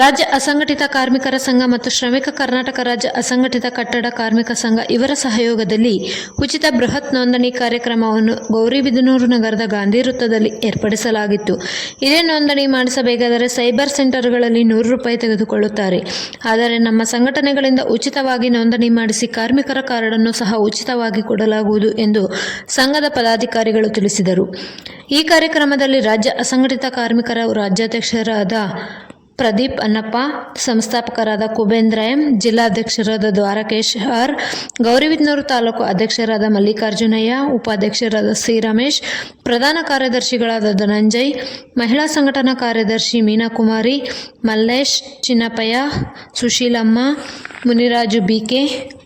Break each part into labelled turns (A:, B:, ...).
A: ರಾಜ್ಯ ಅಸಂಘಟಿತ ಕಾರ್ಮಿಕರ ಸಂಘ ಮತ್ತು ಶ್ರಮಿಕ ಕರ್ನಾಟಕ ರಾಜ್ಯ ಅಸಂಘಟಿತ ಕಟ್ಟಡ ಕಾರ್ಮಿಕ ಸಂಘ ಇವರ ಸಹಯೋಗದಲ್ಲಿ ಉಚಿತ ಬೃಹತ್ ನೋಂದಣಿ ಕಾರ್ಯಕ್ರಮವನ್ನು ಗೌರಿಬಿದನೂರು ನಗರದ ಗಾಂಧಿ ವೃತ್ತದಲ್ಲಿ ಏರ್ಪಡಿಸಲಾಗಿತ್ತು. ಇದೇ ನೋಂದಣಿ ಮಾಡಿಸಬೇಕಾದರೆ ಸೈಬರ್ ಸೆಂಟರ್ಗಳಲ್ಲಿ ನೂರು ರೂಪಾಯಿ ತೆಗೆದುಕೊಳ್ಳುತ್ತಾರೆ. ಆದರೆ ನಮ್ಮ ಸಂಘಟನೆಗಳಿಂದ ಉಚಿತವಾಗಿ ನೋಂದಣಿ ಮಾಡಿಸಿ ಕಾರ್ಮಿಕರ ಕಾರ್ಡನ್ನು ಸಹ ಉಚಿತವಾಗಿ ಕೊಡಲಾಗುವುದು ಎಂದು ಸಂಘದ ಪದಾಧಿಕಾರಿಗಳು ತಿಳಿಸಿದರು. ಈ ಕಾರ್ಯಕ್ರಮದಲ್ಲಿ ರಾಜ್ಯ ಅಸಂಘಟಿತ ಕಾರ್ಮಿಕರ ರಾಜ್ಯಾಧ್ಯಕ್ಷರಾದ ಪ್ರದೀಪ್ ಅನ್ನಪ್ಪ, ಸಂಸ್ಥಾಪಕರಾದ ಕುಬೇಂದ್ರ ಎಂ, ಜಿಲ್ಲಾಧ್ಯಕ್ಷರಾದ ದ್ವಾರಕೇಶ್ ಆರ್, ಗೌರಿಬಿದನೂರು ತಾಲೂಕು ಅಧ್ಯಕ್ಷರಾದ ಮಲ್ಲಿಕಾರ್ಜುನಯ್ಯ, ಉಪಾಧ್ಯಕ್ಷರಾದ ಸಿ ರಮೇಶ್, ಪ್ರಧಾನ ಕಾರ್ಯದರ್ಶಿಗಳಾದ ಧನಂಜಯ್, ಮಹಿಳಾ ಸಂಘಟನಾ ಕಾರ್ಯದರ್ಶಿ ಮೀನಾಕುಮಾರಿ, ಮಲ್ಲೇಶ್ ಚಿನ್ನಪ್ಪಯ್ಯ, ಸುಶೀಲಮ್ಮ, ಮುನಿರಾಜು ಬಿಕೆ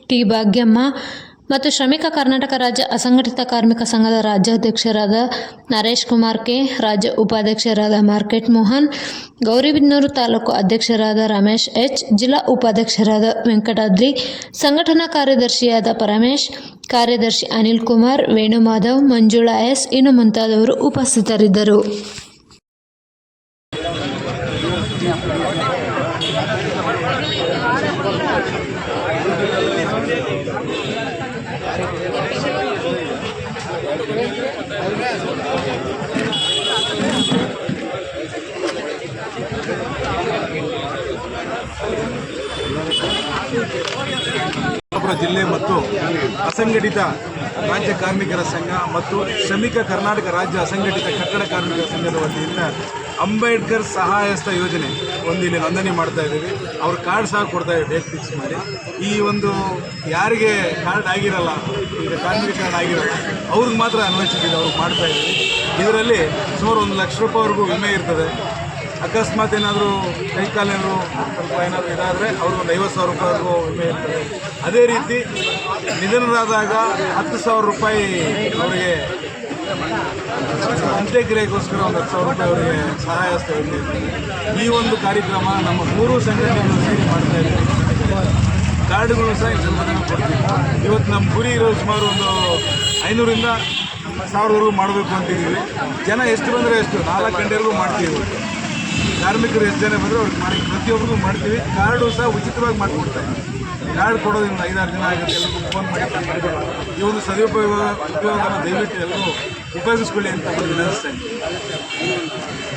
A: ಟಿ ಭಾಗ್ಯಮ್ಮ ಮತ್ತು ಶ್ರಮಿಕ ಕರ್ನಾಟಕ ರಾಜ್ಯ ಅಸಂಘಟಿತ ಕಾರ್ಮಿಕ ಸಂಘದ ರಾಜ್ಯಾಧ್ಯಕ್ಷರಾದ ನರೇಶ್ ಕುಮಾರ್ ಕೆ, ರಾಜ್ಯ ಉಪಾಧ್ಯಕ್ಷರಾದ ಮಾರ್ಕೆಟ್ ಮೋಹನ್, ಗೌರಿಬಿದನೂರು ತಾಲೂಕು ಅಧ್ಯಕ್ಷರಾದ ರಮೇಶ್ ಎಚ್, ಜಿಲ್ಲಾ ಉಪಾಧ್ಯಕ್ಷರಾದ ವೆಂಕಟಾದ್ರಿ, ಸಂಘಟನಾ ಕಾರ್ಯದರ್ಶಿಯಾದ ಪರಮೇಶ್, ಕಾರ್ಯದರ್ಶಿ ಅನಿಲ್ ಕುಮಾರ್ ವೇಣು ಮಾಧವ್ ಮಂಜುಳಾ ಎಸ್, ಇನ್ನು ಮುಂತಾದವರು ಉಪಸ್ಥಿತರಿದ್ದರು.
B: ಜಿಲ್ಲೆ ಮತ್ತು ಅಸಂಘಟಿತ ರಾಜ್ಯ ಕಾರ್ಮಿಕರ ಸಂಘ ಮತ್ತು ಶ್ರಮಿಕ ಕರ್ನಾಟಕ ರಾಜ್ಯ ಅಸಂಘಟಿತ ಕಟ್ಟಡ ಕಾರ್ಮಿಕರ ಸಂಘದ ವತಿಯಿಂದ ಅಂಬೇಡ್ಕರ್ ಸಹಾಯಸ್ಥ ಯೋಜನೆ ಒಂದು ಇಲ್ಲಿ ನೋಂದಣಿ ಮಾಡ್ತಾ ಇದ್ದೀವಿ. ಅವ್ರ ಕಾರ್ಡ್ ಸಹ ಕೊಡ್ತಾ ಇದ್ದೀವಿ ಡೇಟ್ ಫಿಕ್ಸ್ ಮಾಡಿ. ಈ ಒಂದು ಯಾರಿಗೆ ಕಾರ್ಡ್ ಆಗಿರಲ್ಲ, ಈಗ ಕಾರ್ಮಿಕ ಕಾರ್ಡ್ ಆಗಿರಲ್ಲ, ಅವ್ರಿಗೆ ಮಾತ್ರ ಅನ್ವಯಿಸಿದ್ದೀವಿ ಅವ್ರಿಗೆ ಮಾಡ್ತಾ ಇದ್ದೀವಿ. ಇದರಲ್ಲಿ ಸುಮಾರು ಒಂದು ಲಕ್ಷ ರೂಪಾಯಿವರೆಗೂ ವಿಮೆ ಇರ್ತದೆ. ಅಕಸ್ಮಾತ್ ಏನಾದರೂ ಕೈ ಏನಾದರೂ ಸ್ವಲ್ಪ ಏನಾದರೂ ಇದಾದರೆ ಅವ್ರಿಗೆ ಒಂದು ಐವತ್ತು ಸಾವಿರ ರೂಪಾಯಿವರೆಗೂ ವಿಮೆ ಇರ್ತದೆ. ಅದೇ ರೀತಿ ನಿಧನರಾದಾಗ ಹತ್ತು ಸಾವಿರ ರೂಪಾಯಿ ಅವರಿಗೆ ಅಂತ್ಯಕ್ರಿಯೆಗೋಸ್ಕರ ಒಂದು ಹತ್ತು ಸಾವಿರ ರೂಪಾಯಿ ಅವರಿಗೆ ಸಹಾಯ ಹಸ್ತ ಈ ಒಂದು ಕಾರ್ಯಕ್ರಮ ನಮ್ಮ ಮೂರು ಸಂಘಟನೆಗಳು ಸೇರಿ ಮಾಡ್ತಾ ಇದ್ದೀವಿ ಕಾರ್ಡ್ಗಳು ಸಹ ಸ್ವಲ್ಪ ಕೊಡ್ತೀವಿ. ಇವತ್ತು ನಮ್ಮ ಗುರಿ ಇರೋ ಸುಮಾರು ಒಂದು ಐನೂರಿಂದ ಸಾವಿರವರೆಗೂ ಮಾಡಬೇಕು ಅಂತಿದ್ದೀವಿ. ಜನ ಎಷ್ಟು ಬಂದರೆ ಎಷ್ಟು? ನಾಲ್ಕು ಗಂಟೆವರೆಗೂ ಮಾಡ್ತೀವಿ. ಕಾರ್ಮಿಕರು ಎಷ್ಟು ಜನ ಬಂದರೆ ಅವ್ರಿಗೆ ಮಾಡಿ ಪ್ರತಿಯೊಬ್ಬರಿಗೂ ಮಾಡ್ತೀವಿ. ಕಾರ್ಡು ಸಹ ಉಚಿತವಾಗಿ ಮಾಡಿಕೊಡ್ತಾರೆ. ಕಾರ್ಡ್ ಕೊಡೋದ್ರಿಂದ ಐದಾರು ದಿನ ಆಗಿದೆ ಎಲ್ಲರಿಗೂ ಫೋನ್ ಮಾಡಿ ಈ ಒಂದು ಸದುಪಯೋಗ ಉಪಯೋಗವನ್ನು ದಯವಿಟ್ಟು ಎಲ್ಲರೂ ಉಪಯೋಗಿಸ್ಕೊಳ್ಳಿ ಅಂತ ಒಂದು ವಿನಂತಿಸ್ತಾ ಇದ್ದೀನಿ.